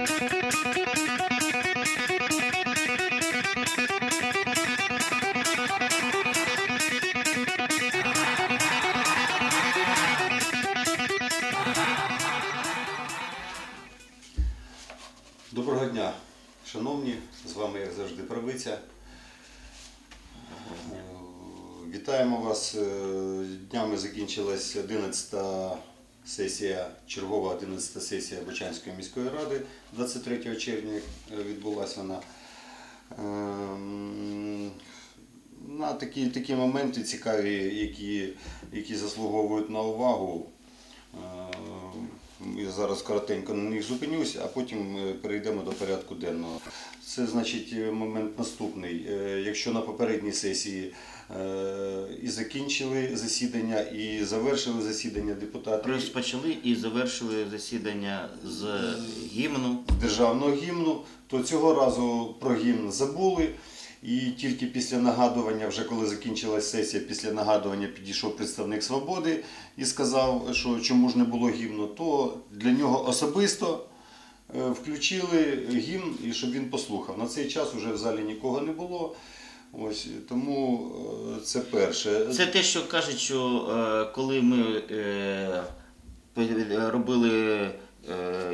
Доброго дня, шановні, з вами, як завжди, правиця. Вітаємо вас. Е, Днями закінчилась 11 сесія, чергова 11 сесія Бочанської міської ради. 23 червня е, відбулася вона. Ем, На такі, такі моменти цікаві, які, які заслуговують на увагу. Я зараз коротенько на них зупинюсь, а потім е, перейдемо до порядку денного. Це значить е, момент наступний. Е, Якщо на попередній сесії і закінчили засідання, і завершили засідання депутати Розпочали і завершили засідання з гімну. державного гімну, то цього разу про гімн забули. І тільки після нагадування, вже коли закінчилась сесія, після нагадування підійшов представник свободи і сказав, що чому ж не було гімну, то для нього особисто е, включили гімн, і щоб він послухав. На цей час вже в залі нікого не було. Ось тому е, це перше. Це те, що кажуть, що е, коли ми робили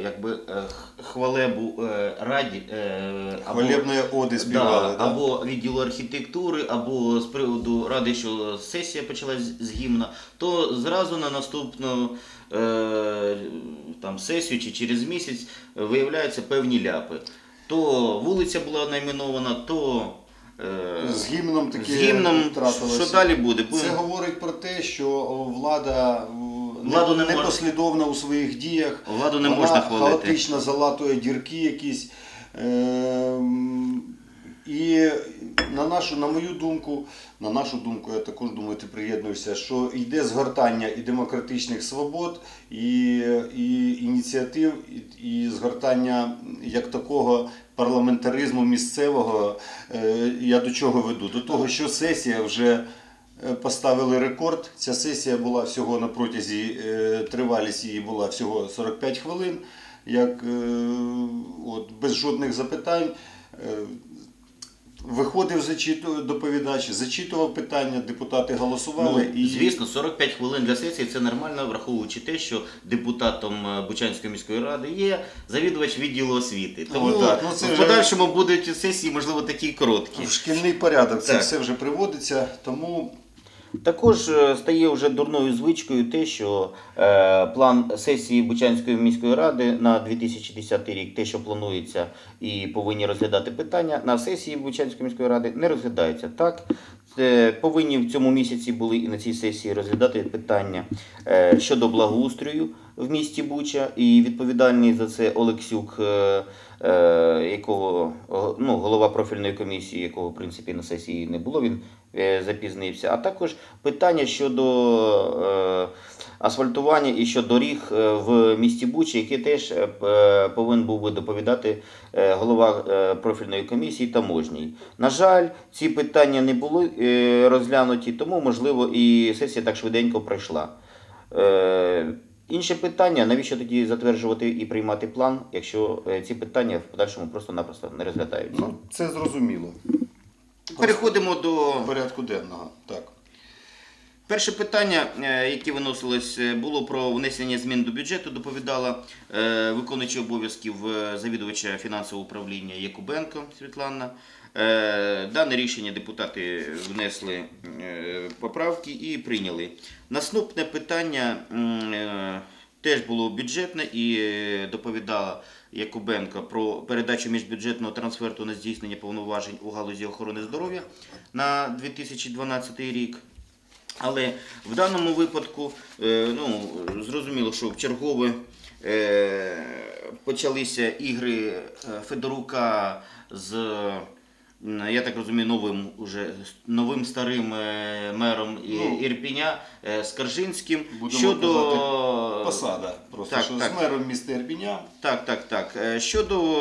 якби, е, хвалебу е, раді, е, або, Хвалебної оди співали. да, да? або відділу архітектури, або з приводу ради, що сесія почалась з гімна, то зразу на наступну е, там, сесію чи через місяць виявляються певні ляпи. То вулиця була найменована, то е, З гімном таке з гімном, що далі буде? Це говорить про те, що влада о, Владу не можна- непослідовна у своїх діях. Владу не Вона можна хвалити. хаотично залатує дірки якісь. Ем, І на нашу, на мою думку, на нашу думку, я також думаю, ти приєднуєшся, що йде згортання і демократичних свобод, і, і ініціатив, і, і згортання як такого парламентаризму місцевого. Е, Я до чого веду? До того, що сесія вже е, поставили рекорд. Ця сесія була всього на протязі, е, тривалість її була всього 45 хвилин, як е, от, без жодних запитань. Е, Виходив зачиту- доповідач, зачитував питання, депутати голосували. Ну, Звісно, 45 хвилин для сесії це нормально, враховуючи те, що депутатом е, Бучанської міської ради є завідувач відділу освіти. Тому Ну, так, ну, це в вже- подальшому будуть сесії, можливо, такі короткі. в шкільний порядок це Так. все вже приводиться, тому Також е, стає вже дурною звичкою те, що е, план сесії Бучанської міської ради на 2010 рік, те, що планується і повинні розглядати питання, на сесії Бучанської міської ради не розглядається. Так, е, повинні в цьому місяці були і на цій сесії розглядати питання е, щодо благоустрою в місті Буча, і відповідальний за це Олексюк. Е, якого ну, голова профільної комісії, якого в принципі на сесії не було, він е, запізнився. А також питання щодо е, асфальтування і щодо доріг е, в місті Бучі, яке теж повинен був би доповідати голова профільної комісії таможній. На жаль, ці питання не були розглянуті, тому можливо і сесія так швиденько пройшла. Інше питання, навіщо тоді затверджувати і приймати план, якщо е, ці питання в подальшому просто-напросто не розглядаються? ну, це зрозуміло. Переходимо до Порядку денного. Так. перше питання, е, яке виносилось, е, було про внесення змін до бюджету. Доповідала виконуючий обов'язків завідувача фінансового управління Якубенко Світлана. Е, Дане рішення депутати внесли е, поправки і прийняли. Наступне питання е, теж було бюджетне і доповідала Якубенко про передачу міжбюджетного трансферту на здійснення повноважень у галузі охорони здоров'я на 2012 рік. Але в даному випадку ну, зрозуміло, що в чергове почалися ігри Федорука з, я так розумію, новим уже новим старим е, мером Ну, Ірпіня е, Скаржинським будемо щодо казати, Посада. Просто Так, що так. з мером міста Ірпіня так, так, так. Е, Щодо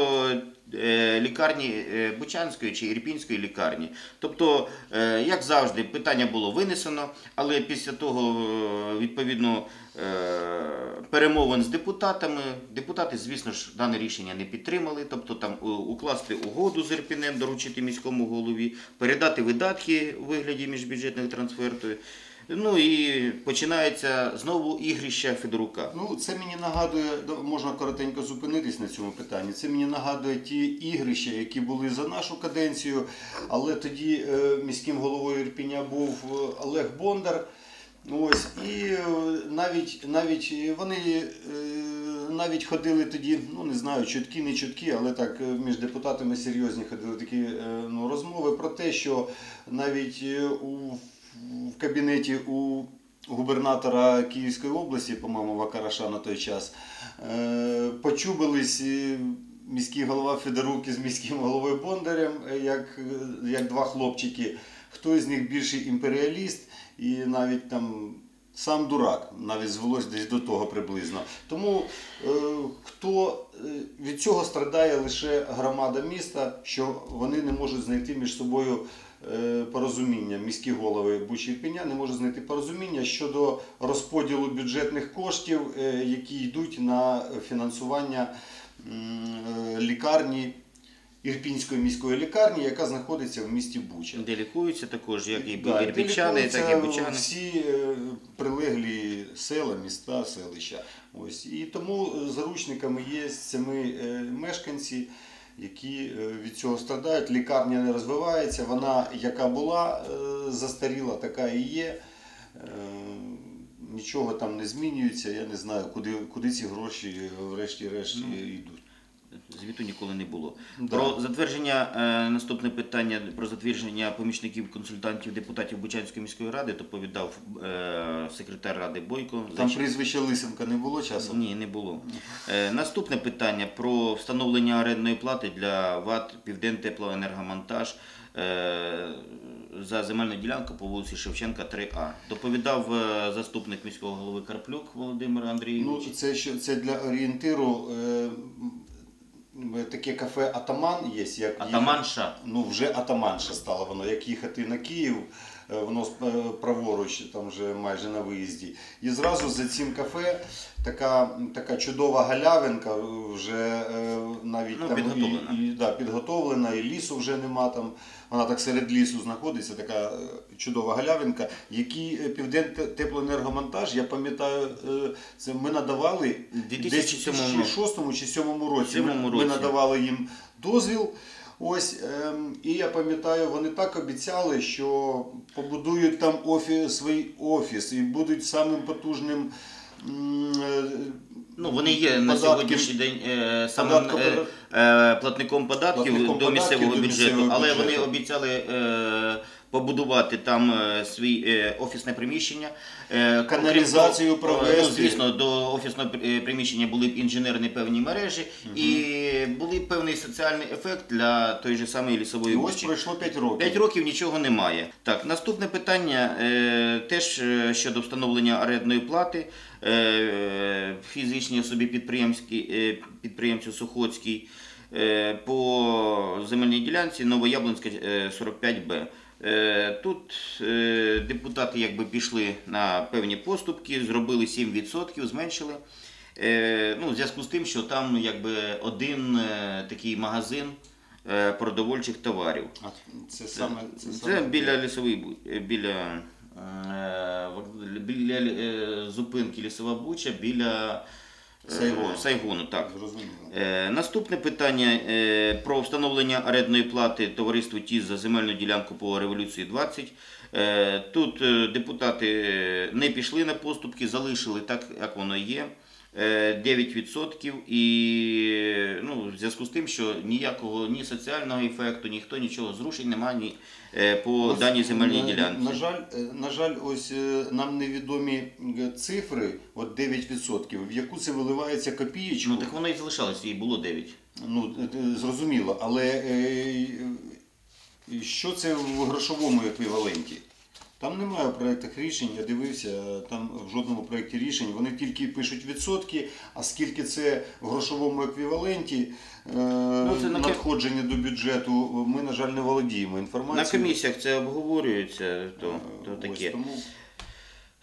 лікарні е, Бучанської чи Ірпінської лікарні. Тобто, е, як завжди, питання було винесено, але після того, е, відповідно, е, перемовин з депутатами, депутати, звісно ж, дане рішення не підтримали, тобто там укласти угоду з Ірпінем, доручити міському голові, передати видатки у вигляді міжбюджетних трансфертів. Ну і починається знову ігрища Федорука. Ну, це мені нагадує, можна коротенько зупинитись на цьому питанні. Це мені нагадує ті ігрища, які були за нашу каденцію, але тоді е, міським головою Ірпіня був е, Олег Бондар. Ось, і е, навіть, навіть вони навіть ходили тоді, ну не знаю, чутки, не чутки, але так між депутатами серйозні ходили такі ну, розмови про те, що навіть у, в кабінеті у губернатора Київської області, по-моєму, Вакараша на той час, е, почубились е, міський голова Федорук із міським головою Бондарем, е, як, як два хлопчики. Хто з них більший імперіаліст, і навіть там сам дурак, навіть звелось десь до того приблизно. Тому хто від цього страдає лише громада міста, що вони не можуть знайти між собою порозуміння. Міські голови Бучі і Пеня не можуть знайти порозуміння щодо розподілу бюджетних коштів, е, які йдуть на фінансування е, лікарні. Ірпінської міської лікарні, яка знаходиться в місті Буча. Де лікуються також, як і Да, ірпічани, де так і бучани. Всі е, прилеглі села, міста, селища. Ось. І тому е, заручниками є самі е, мешканці, які е, від цього страдають. Лікарня не розвивається, вона яка була е, застаріла, така і є. Е, Нічого там не змінюється. Я не знаю, куди, куди ці гроші врешті-решт Ну, йдуть. Звіту ніколи не було. Да. Про затвердження, е, наступне питання про затвердження помічників консультантів депутатів Бучанської міської ради доповідав е, секретар ради Бойко. Там Зач- прізвища Лисенка не було часом? Ні, не було. Е, наступне питання про встановлення орендної плати для ВАТ Південнтеплоенергомонтаж е, за земельну ділянку по вулиці Шевченка 3А. Доповідав е, заступник міського голови Карплюк Володимир Андрійович. Ну, це, що, це для орієнтиру. Е, таке кафе Атаман є. Як Атаманша. Ну, вже атаманша стало воно. Як їхати на Київ, е, воно е, праворуч, там вже майже на виїзді. І зразу за цим кафе така, така чудова галявинка, вже е, навіть Ну, там підготовлена. І, і, да, підготовлена, і лісу вже нема там. Вона так серед лісу знаходиться, така е, чудова галявинка. Який е, Південнтеплоенергомонтаж, я пам'ятаю, е, це ми надавали десь 2007 2006 чи 2007 році. Сьомому Ми, році. ми надавали їм дозвіл. Ось, ем, і я пам'ятаю, вони так обіцяли, що побудують там офіс, свій офіс і будуть самим потужним. е, Ну, вони є на сьогоднішній день е, самим е, е, платником податків Платником до місцевого податків до бюджету, але вони обіцяли е, побудувати там е, свій е, офісне приміщення. Е, Каналізацію е, провести. Ну, звісно, до офісного приміщення були б інженерні певні мережі і були б певний соціальний ефект для тої ж самої лісової ось пройшло 5 років. П'ять років нічого немає. Так, наступне питання теж щодо встановлення орендної плати фізичній особі підприємській, підприємцю Сухоцькій е, по земельній ділянці Новояблонська е, 45Б. Е, Тут е, депутати якби пішли на певні поступки, зробили 7%, зменшили. Е, Ну, в зв'язку з тим, що там якби один такий магазин продовольчих товарів. А це саме це, Це саме- біля лісової біля, біля зупинки лісова буча, біля Сайгону. Сайгону. Так. Зрозуміло. Е, Наступне питання е, про встановлення орендної плати товариству ТІЗ за земельну ділянку по революції 20. Е, Тут е, депутати е, не пішли на поступки, залишили так, як воно є. Е, 9% і ну, в зв'язку з тим, що ніякого ні соціального ефекту, ніхто нічого зрушень немає ні е, по Ось, даній земельній на- ділянці. На жаль, е, на жаль, ось е, нам невідомі е, цифри, от 9%, в яку це виливається копієчку. Ну так воно і залишалося, і було 9. Ну, е, е, зрозуміло, але е, е, що це в грошовому еквіваленті? Там немає в проєктах рішень, я дивився, там в жодному проєкті рішень. Вони тільки пишуть відсотки, а скільки це в грошовому еквіваленті е, це на надходження до бюджету, ми, на жаль, не володіємо інформацією. На комісіях це обговорюється, то, то Ось тому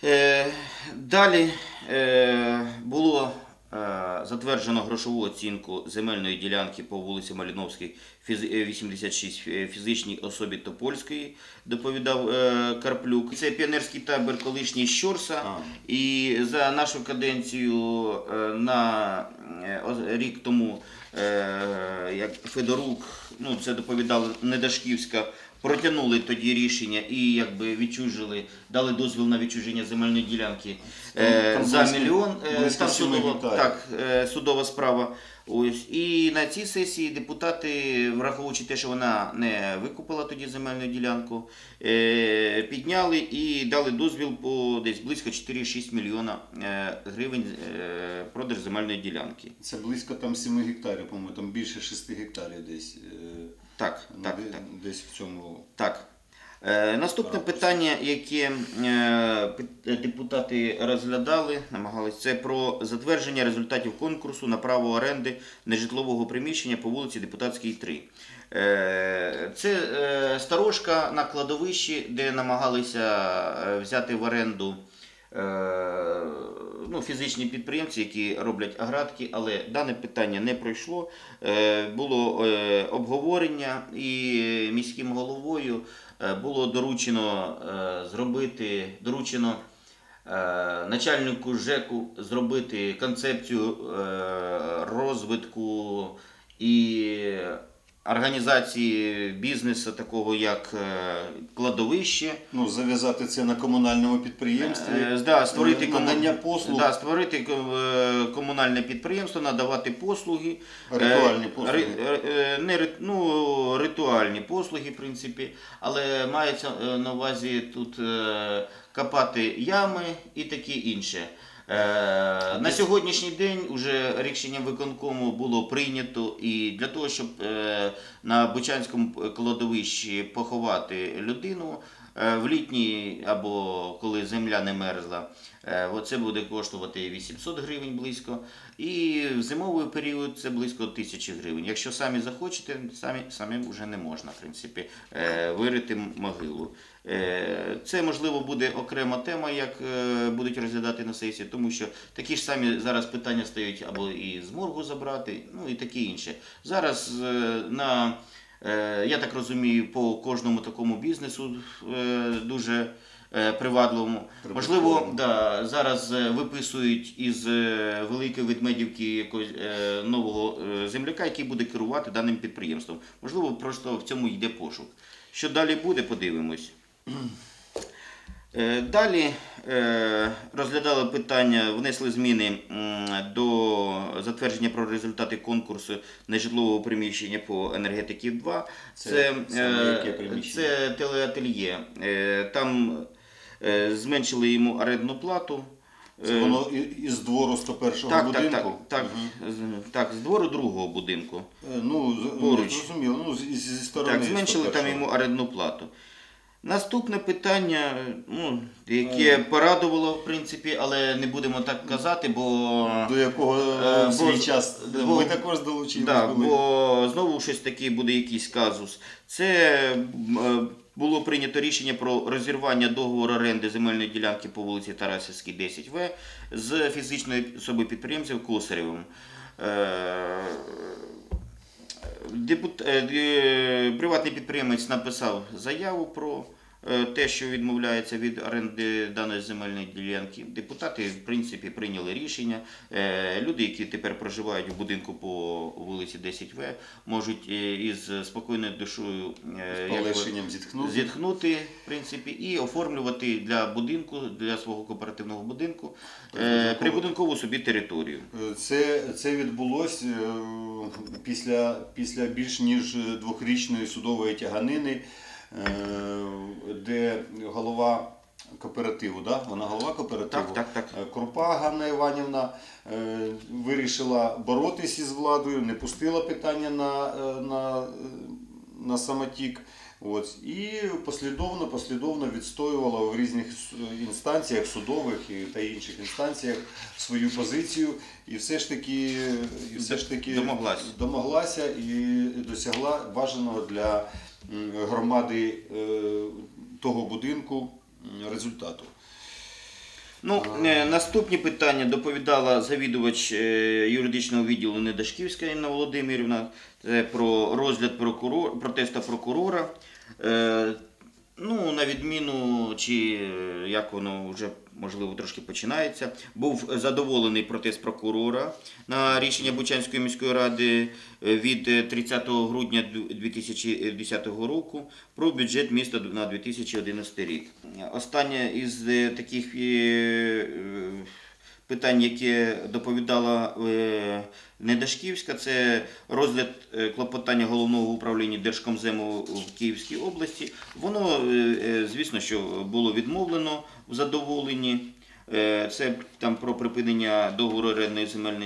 Е, далі е, було е, затверджено грошову оцінку земельної ділянки по вулиці Маліновській, фіз- е, 86 е, фізичній особі Топольської, доповідав е, Карплюк. Це піонерський табір колишній Щорса. А. І за нашу каденцію е, на е, рік тому, е, як Федорук, ну це доповідала Недашківська, протягнули тоді рішення і якби відчужили, дали дозвіл на відчуження земельної ділянки е, Там за близько- мільйон. Е, близько Там семи судова, гектарів. так, е, судова справа. Ось і на цій сесії депутати, враховуючи те, що вона не викупила тоді земельну ділянку, е, підняли і дали дозвіл по десь близько 4-6 мільйона е, гривень е, продаж земельної ділянки. Це близько там 7 гектарів, по-моєму, там більше 6 гектарів десь. е, Так, ну, так, так. Десь в цьому. Так. Е, наступне питання, яке е, депутати розглядали, намагались, це про затвердження результатів конкурсу на право оренди нежитлового приміщення по вулиці Депутатській 3. Е, це е, сторожка на кладовищі, де намагалися е, взяти в оренду е, ну, фізичні підприємці, які роблять агратки, але дане питання не пройшло. Е, Було е, обговорення і міським головою е, було доручено е, зробити доручено е, начальнику ЖЕКу зробити концепцію е, розвитку і організації бізнесу, такого як е, кладовище. Ну, зав'язати це на комунальному підприємстві. Е, да, створити надання послуг. Да, створити е, комунальне підприємство, надавати послуги. Ритуальні послуги. е, не ну, ритуальні послуги, в принципі, але мається на увазі тут копати ями і таке інше. Е, На сьогоднішній день уже рішенням виконкому було прийнято і для того, щоб е, на Бучанському кладовищі поховати людину е, в літній або коли земля не мерзла, е, оце буде коштувати 800 гривень близько. І в зимовий період це близько 1000 гривень. Якщо самі захочете, самі, самі вже не можна, в принципі, вирити могилу. Е, Це можливо буде окрема тема, як е, будуть розглядати на сесії, тому що такі ж самі зараз питання стають або і з моргу забрати, ну і таке інше. Зараз е, на я так розумію, по кожному такому бізнесу дуже привабливому. Можливо, да, зараз виписують із Великої Ведмедівки якогось нового земляка, який буде керувати даним підприємством. Можливо, просто в цьому йде пошук. Що далі буде, подивимось. Е, Далі е, розглядали питання, внесли зміни до затвердження про результати конкурсу нежитлового приміщення по енергетиків 2. Це саме е, це телеательє. Там зменшили йому орендну плату. Це воно із двору 101-го так, будинку. так, так, з- так, з двору другого будинку. Ну, Поруч. зрозуміло, ну, зі, сторони. Так, зменшили там 101-го. йому орендну плату. Наступне питання, ну, яке порадувало, в принципі, але не будемо так казати, бо, До якого Е, е, в свій бо- час бо- ми також долучилися. да, були. бо знову щось таке буде якийсь казус. Це м, е, було прийнято рішення про розірвання договору оренди земельної ділянки по вулиці Тарасівській, 10В з фізичної особи підприємцем Косарєвим. Е, Депут... е, е, Приватний підприємець написав заяву про те, що відмовляється від оренди даної земельної ділянки. Депутати, в принципі, прийняли рішення. Е, Люди, які тепер проживають в будинку по вулиці 10В, можуть е, із спокійною душою е, полегшенням зітхнути. зітхнути в принципі, і оформлювати для будинку, для свого кооперативного будинку е, Прибудинкову. собі територію. Е, Це, це відбулося після, після більш ніж двохрічної судової тяганини, е, де голова кооперативу, да? вона голова кооперативу. Так, так, так. Е, Крупа Ганна Іванівна е, вирішила боротися із владою, не пустила питання на, е, на, е, на самотік. От, і послідовно, послідовно відстоювала в різних інстанціях, судових і та інших інстанціях свою позицію, і все ж таки, і все ж таки Домоглась. домоглася і досягла бажаного для громади е, того будинку результату. Ну, е, наступні питання доповідала завідувач е, юридичного відділу Недашківська Інна Володимирівна. Це про розгляд прокурор, протесту прокурора. Е, Ну, на відміну, чи е, як воно вже можливо трошки починається, був задоволений протест прокурора на рішення Бучанської міської ради е, від е, 30 грудня 2010 року про бюджет міста на 2011 рік. Останнє із е, таких е, е, питань, яке доповідала е, Недашківська, це розгляд е, клопотання головного управління Держкомзему в Київській області. Воно, е, звісно, що було відмовлено в задоволенні. Це там про припинення договору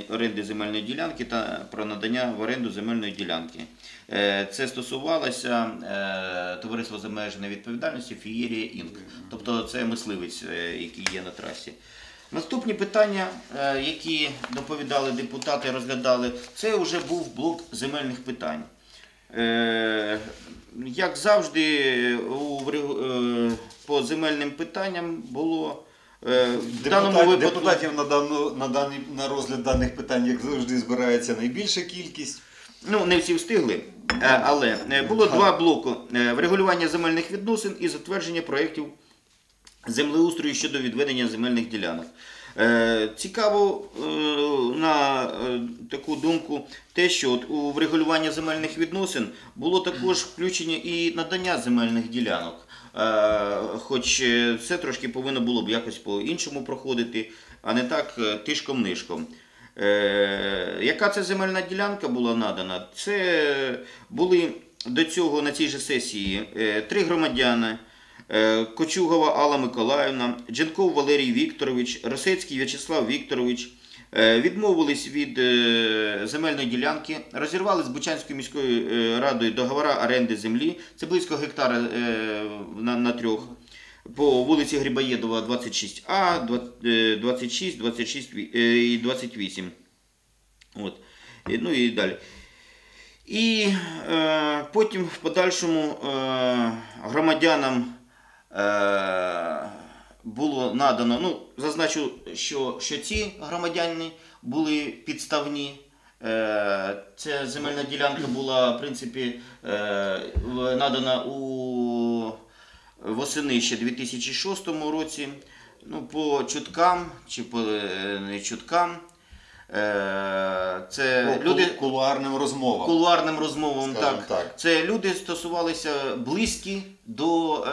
оренди земельної ділянки та про надання в оренду земельної ділянки. Це стосувалося товариства з обмеженою відповідальністю Фієрія Інк. Тобто це мисливець, який є на трасі. Наступні питання, е, які доповідали депутати, розглядали, це вже був блок земельних питань. Е, Як завжди, е, по земельним питанням було в даному випадку. депутатів на, дану, на, даний, на розгляд даних питань, як завжди, збирається найбільша кількість. Ну, не всі встигли, але було два блоки: врегулювання земельних відносин і затвердження проєктів землеустрою щодо відведення земельних ділянок. Е, Цікаво е, на е, таку думку те, що от у врегулювання земельних відносин було також включення і надання земельних ділянок. Хоч це трошки повинно було б якось по-іншому проходити, а не так тишком-нишком. Яка це земельна ділянка була надана? Це були до цього на цій же сесії три громадяни. Е, Кочугова Алла Миколаївна, Дженков Валерій Вікторович, Росецький В'ячеслав Вікторович е, відмовились від е, земельної ділянки, розірвали з Бучанською міською радою договора оренди землі. Це близько гектара на, трьох. По вулиці Грибоєдова 26А, е, 26, 26 е, і 28. От. Ну і далі. І е, потім в подальшому е, громадянам було надано, ну, зазначу, що, що ці громадяни були підставні. Е, Ця земельна ділянка була, в принципі, е, надана у восени ще 2006 році. Ну, по чуткам чи по е, не чуткам. Е, Це По люди кулуарним розмовам. кулуарним розмовам. Так. так. Це люди стосувалися близькі до е,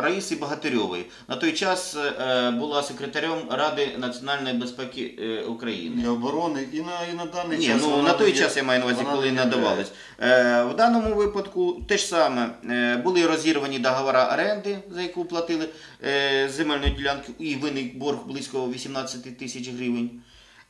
Раїси Багатирьової. На той час е, була секретарем Ради національної безпеки е, України. І оборони, і на, і на даний Ні, час. ну на той не- час я маю на увазі, коли надавались. Е, в даному випадку те ж саме е, були розірвані договори оренди, за яку платили е, земельну ділянку, і виник борг близько 18 тисяч гривень.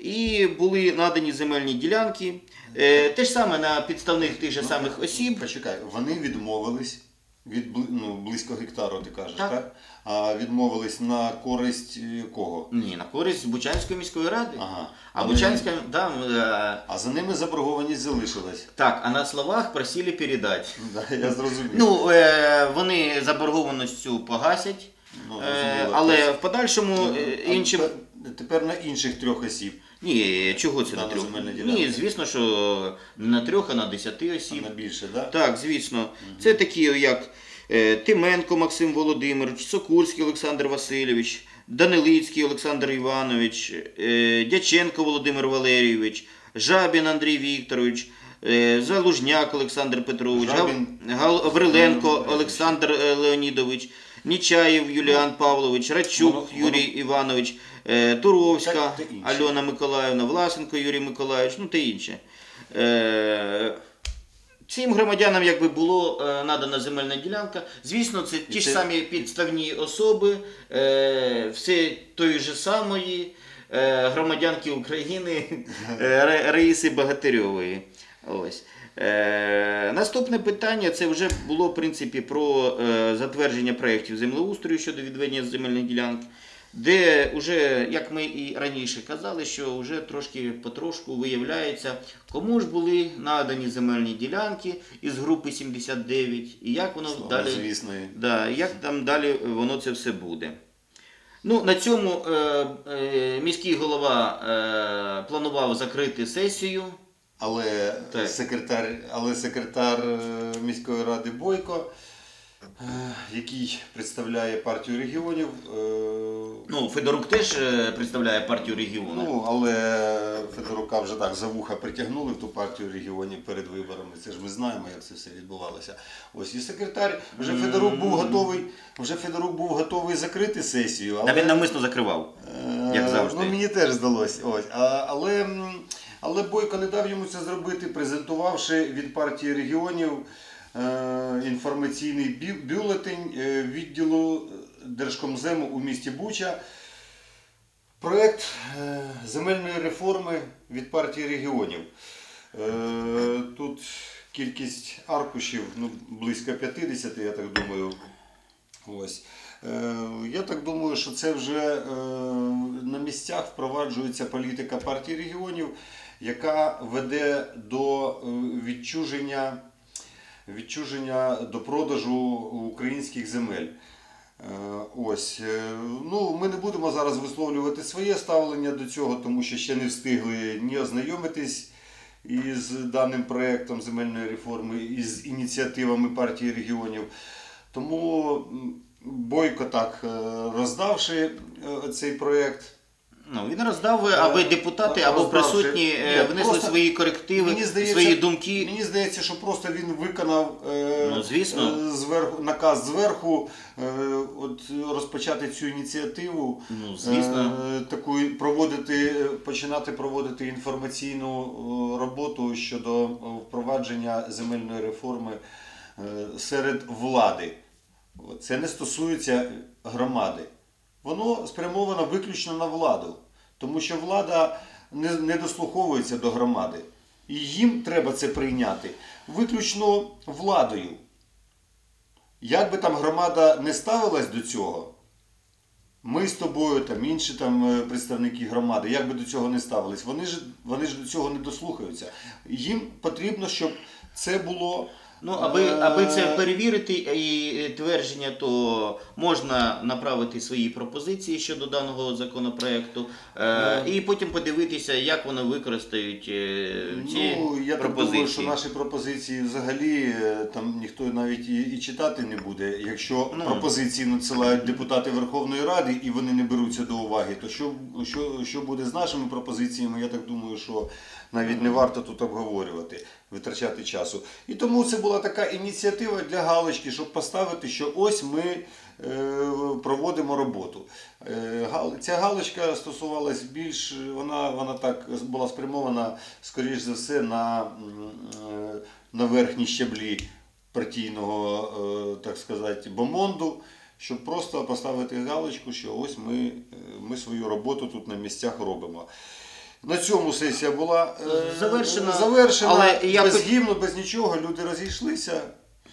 І були надані земельні ділянки. Е, те ж саме на підставних тих же самих осіб. Почекай, вони відмовились від бли- ну, близько гектару, ти кажеш, Так. так? А відмовились на користь е, кого? Ні, на користь Бучанської міської ради. Ага. А Вони- Бучанська, да, е, А за ними заборгованість залишилась. так, а на словах просили передати. Да, я зрозумів. Ну, е, вони заборгованість цю погасять. Ну, Е, зрозуміло. але Тобто, в подальшому е, а іншим. тепер, тепер на інших трьох осіб. Ні, чого це на Дана трьох? земельна ділянка. Ні, звісно, що не на трьох, а на десяти А осіб. на більше, так? Так, звісно. Це такі, як е, Тименко Максим Володимирович, Сокурський Олександр Васильович, Данилицький Олександр Іванович, е, Дяченко Володимир Валерійович, Жабін Андрій Вікторович, е, Залужняк Олександр Петрович, Гав- Гал- Гавриленко Олександр е, Леонідович, Нічаєв Юліан Павлович, Радчук Воно- Юрій Іванович, Туровська та інші. Альона Миколаївна, Власенко Юрій Миколаївич, ну та інше. Е, Цим громадянам якби було е, надана земельна ділянка. Звісно, це ті ж самі підставні особи, е, все тої ж самої е, громадянки України е, Ра- Раїси Багатирьової. Ось. Е, наступне питання це вже було в принципі про е, затвердження проєктів землеустрою щодо відведення земельних ділянок, де вже, як ми і раніше казали, що вже трошки потрошку виявляється, кому ж були надані земельні ділянки із групи 79 і як воно Слава далі. звісної. Да, як там далі воно це все буде. Ну, на цьому е, е, міський голова е, планував закрити сесію. Але Так. секретар, але секретар е, міської ради Бойко, який представляє партію регіонів, е, Ну, Федорук теж е, представляє партію регіону. ну, але Федорука вже так за вуха притягнули в ту партію регіонів перед виборами. Це ж ми знаємо, як це все відбувалося. Ось і секретар вже Федорук був готовий, вже Федорук був готовий закрити сесію. Та він навмисно закривав. Е, Як завжди. Ну, мені теж здалося. Ось. А, але, але Бойко не дав йому це зробити, презентувавши від партії регіонів е, інформаційний бюлетень е, відділу Держкомзему у місті Буча. Проєкт е, земельної реформи від партії регіонів. Е, Тут кількість аркушів ну, близько 50, я так думаю. Ось. Е, Я так думаю, що це вже е, на місцях впроваджується політика партії регіонів, яка веде до е, відчуження, відчуження до продажу українських земель. Е, Ось. Е, Ну, ми не будемо зараз висловлювати своє ставлення до цього, тому що ще не встигли ні ознайомитись із даним проєктом земельної реформи, із ініціативами партії регіонів. Тому Бойко так е, роздавши цей проєкт. Ну, він роздав, аби Е, депутати або роздавши. присутні е, Ні, внесли просто свої корективи, мені здається- свої думки. Мені здається, що просто він виконав е, Ну, звісно. е, зверху, наказ зверху е, от, розпочати цю ініціативу. Ну, звісно. Е, таку проводити, починати проводити інформаційну е, роботу щодо е, впровадження земельної реформи е, серед влади. Це не стосується громади. Воно спрямовано виключно на владу, тому що влада не, дослуховується до громади. І їм треба це прийняти виключно владою. Як би там громада не ставилась до цього, ми з тобою, там інші там е, представники громади, як би до цього не ставились, вони ж, вони ж до цього не дослухаються. Їм потрібно, щоб це було. Ну, аби, аби це перевірити і е, твердження, то можна направити свої пропозиції щодо даного законопроекту, е, і потім подивитися, як вони використають е, ці Ну, я так пропозиції. думаю, що наші пропозиції взагалі е, там ніхто навіть і, і читати не буде. Якщо Ну. пропозиції надсилають депутати Верховної Ради і вони не беруться до уваги, то що, що, що буде з нашими пропозиціями, я так думаю, що навіть не варто тут обговорювати, витрачати часу. І тому це була така ініціатива для галочки, щоб поставити, що ось ми е, проводимо роботу. Е, Ця галочка стосувалась більш, вона, вона так була спрямована, скоріш за все, на, е, на верхні щаблі партійного, так сказати, бомонду, щоб просто поставити галочку, що ось ми, ми свою роботу тут на місцях робимо. На цьому сесія була е, Завершена. завершена Але я без пи- гімну, без нічого, люди розійшлися.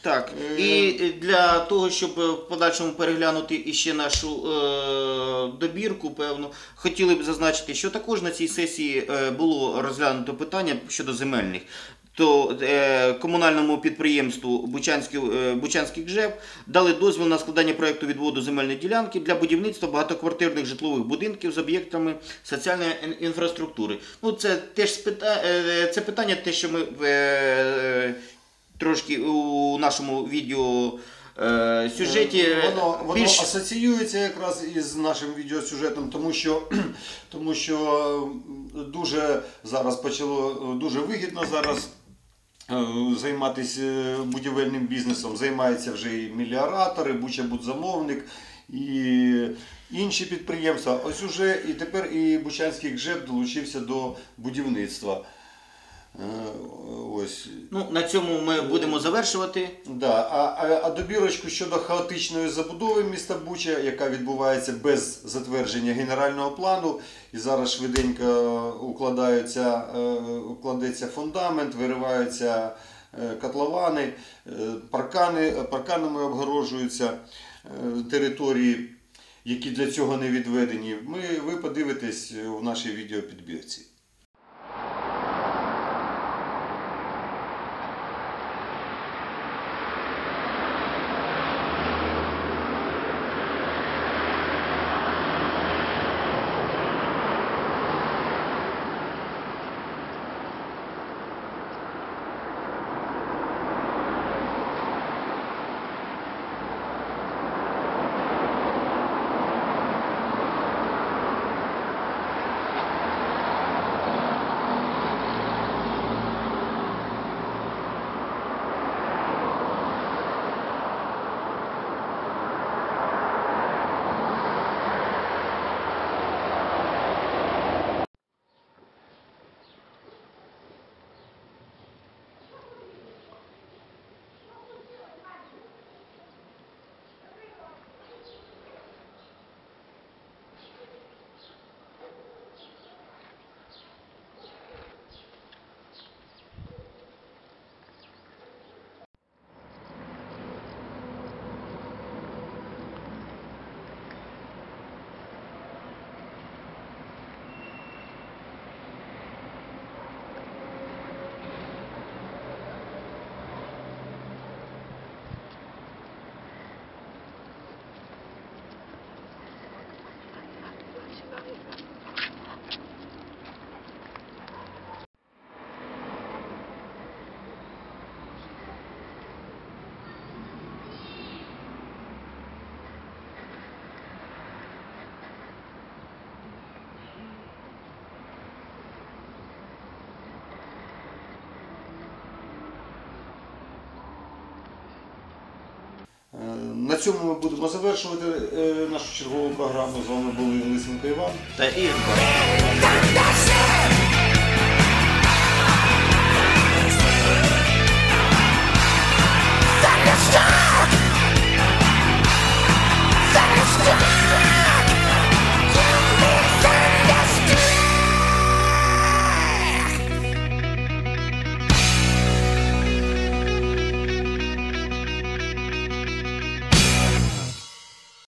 Так, Е, і для того, щоб в подальшому переглянути іще нашу е, добірку, певно, хотіли б зазначити, що також на цій сесії е, було розглянуто питання щодо земельних. То е, комунальному підприємству Бучанський, е, Бучанський ГЖЕБ дали дозвіл на складання проекту відводу земельної ділянки для будівництва багатоквартирних житлових будинків з об'єктами соціальної інфраструктури. Ну, це теж спита- е, це питання, те, що ми е, трошки у нашому відео сюжеті Воно, воно більш асоціюється якраз із нашим відеосюжетом, тому що, тому що дуже зараз почало дуже вигідно зараз. Е, Займатися будівельним бізнесом займаються вже і міліоратори, Буча-Будзамовник і інші підприємства. Ось уже і тепер і Бучанський ГЖЕБ долучився до будівництва. Е, Ось ну, на цьому ми будемо завершувати. Да, а, а, а добірочку щодо хаотичної забудови міста Буча, яка відбувається без затвердження генерального плану, і зараз швиденько укладається, е, укладеться фундамент, вириваються е, котловани, паркани, парканами обгорожуються території, які для цього не відведені. Ми, ви подивитесь у нашій відеопідбірці. На цьому ми будемо завершувати е, нашу чергову програму. З вами були Лисенко Іван. Та і That's it!